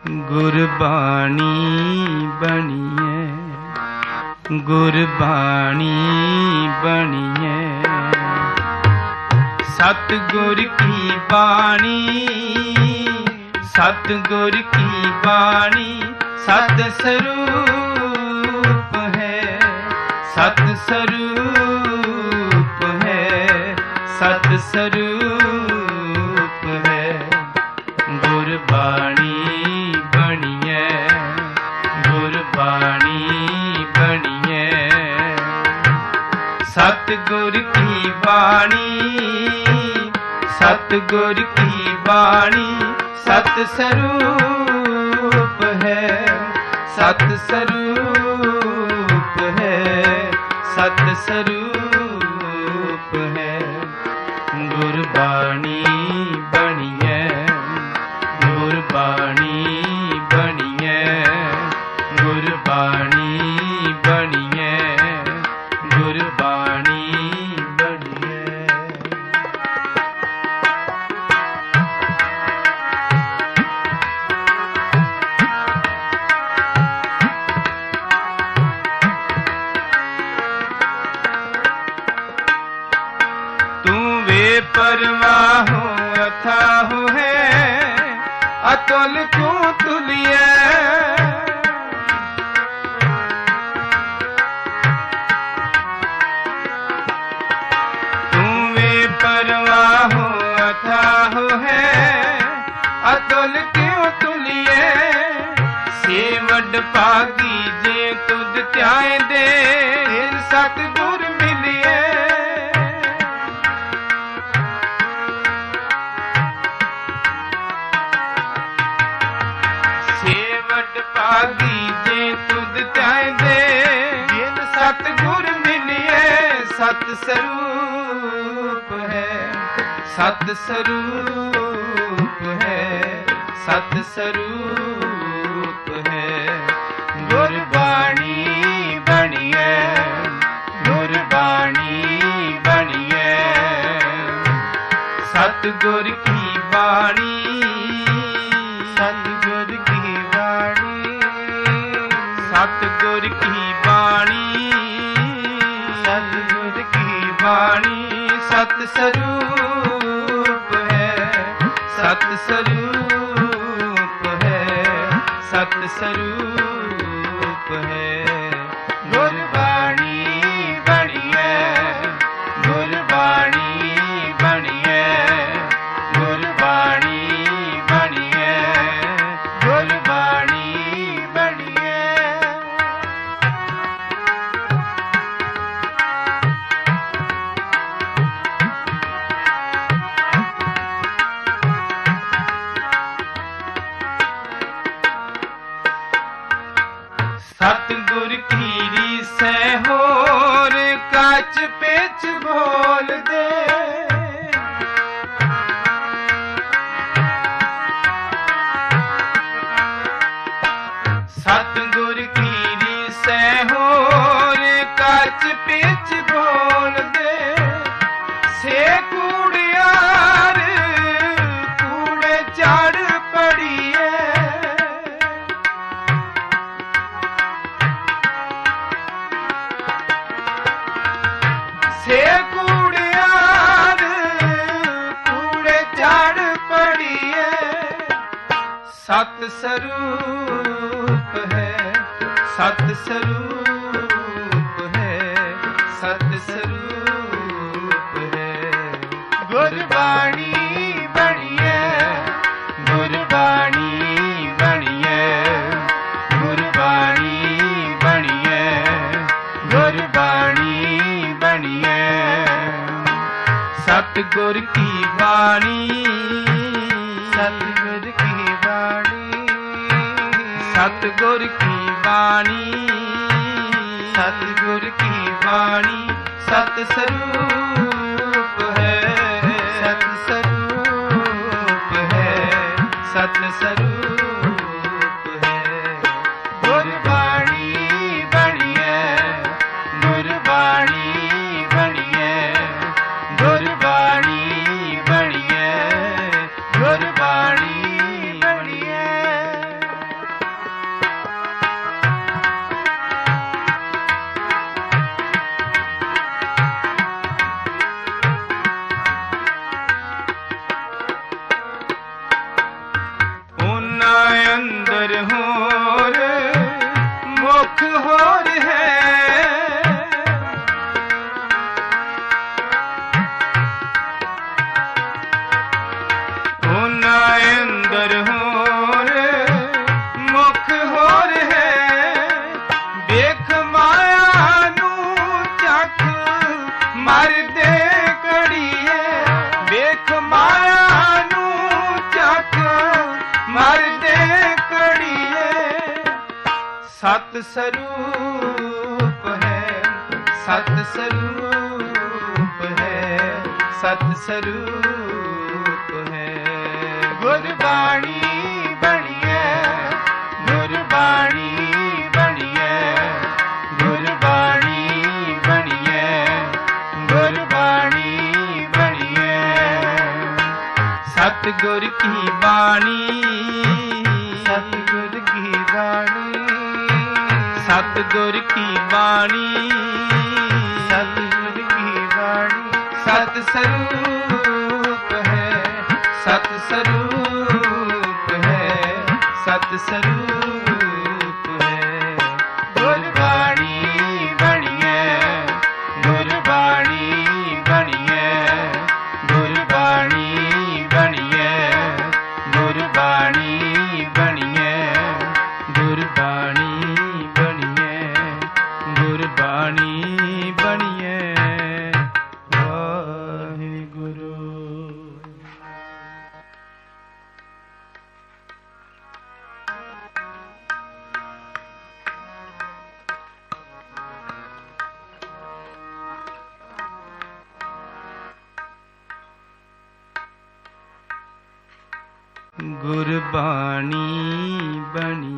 ਗੁਰਬਾਣੀ ਬਣੀਏ ਗੁਰਬਾਣੀ ਬਣੀਏ ਸਤ ਗੁਰ ਕੀ ਬਾਣੀ ਸਤ ਗੁਰ ਕੀ ਬਾਣੀ ਸਤ ਸਰੂਪ ਹੈ ਸਤ ਸਰੂਪ ਹੈ ਸਤ ਸਰੂਪ ਸਤਿਗੁਰ ਕੀ ਬਾਣੀ? ਸਤਿਗੁਰ ਕੀ ਬਾਣੀ? ਸਤ ਸਰੂਪ ਹੈ, ਸਤ ਸਰੂਪ ਹੈ, ਸਤ ਸਰੂਪ ਹੈ। ਗੁਰਬਾਣੀ ਵੇ ਪਰਵਾਹੋ ਅਥਾਹੁ ਹੈ ਅਤੁਲ ਤੂੰ ਤੁਲਿਐ। ਤੂੰ ਵੇ ਪਰਵਾਹੋ ਅਥਾਹੁ ਹੈ ਅਤੁਲ ਕਿਉ ਤੁਲਿਐ? ਸੇ ਵੱਡ ਭਾਗੀ ਤੁਧ ਚਾਹਦੇ। ਜਿਨ ਸਤ ਗੁਰ ਮਿਲਿਏ, ਸਤ ਸਰੂਪ ਹੈ। ਸਤ ਸਰੂਪ ਹੈ, ਸਤ ਸਰੂਪ ਹੈ। ਗੁਰਬਾਣੀ ਬਣੀਏ ਗੁਰਬਾਣੀ ਬਣੀਏ ਸਤਿਗੁਰ ਕੀ ਬਾਣੀ ਸਰੂਪ ਹੈ ਸਤ ਸਰੂਪ ਹੈ ਸਤ ਸਰੂਪ ਸਤਿਗੁਰ ਕੀ ਹੋਰ ਕੱਚ ਪੇਚ ਬੋਲਦੇ ਸੇ ਕੂੜਿਆਰ, ਕੂੜੇ ਝਾੜ ਪੜੀਏ। ਸਤ ਸਰੂਪ ਹੈ ਸਤ ਸਰੂਪ ਹੈ ਸਤ ਸਰੂਪ ਹੈ। ਗੁਰਬਾਣੀ ਸਤਿਗੁਰ ਕੀ ਬਾਣੀ? ਸਤਿਗੁਰ ਕੀ ਬਾਣੀ? ਸਤਿਗੁਰ ਕੀ ਬਾਣੀ? ਸਤਿਗੁਰ ਕੀ ਬਾਣੀ? ਸਤ ਸਰੂਪ ਹੋਰ ਮੁਖ ਹੋਰ ਹੈ। ਸਤ ਸਰੂਪ ਹੈ, ਸਤ ਸਰੂਪ ਹੈ, ਸਤ ਸਰੂਪ ਹੈ। ਗੁਰਬਾਣੀ ਬਣੀਏ ਗੁਰਬਾਣੀ ਬਣੀਏ ਗੁਰਬਾਣੀ ਬਣੀਏ ਗੁਰਬਾਣੀ ਬਣੀਏ ਸਤਿਗੁਰ ਕੀ ਬਾਣੀ ਸਤਿਗੁਰ ਕੀ ਬਾਣੀ? ਸਤਿਗੁਰ ਕੀ ਬਾਣੀ? ਸਤ ਸਰੂਪ ਹੈ ਸਤ ਸਰੂਪ ਹੈ ਸਤ ਸਰੂਪ ਗੁਰਬਾਣੀ ਬਣੀਏ ਵਾਹਿਗੁਰੂ। ਗੁਰਬਾਣੀ ਬਣੀ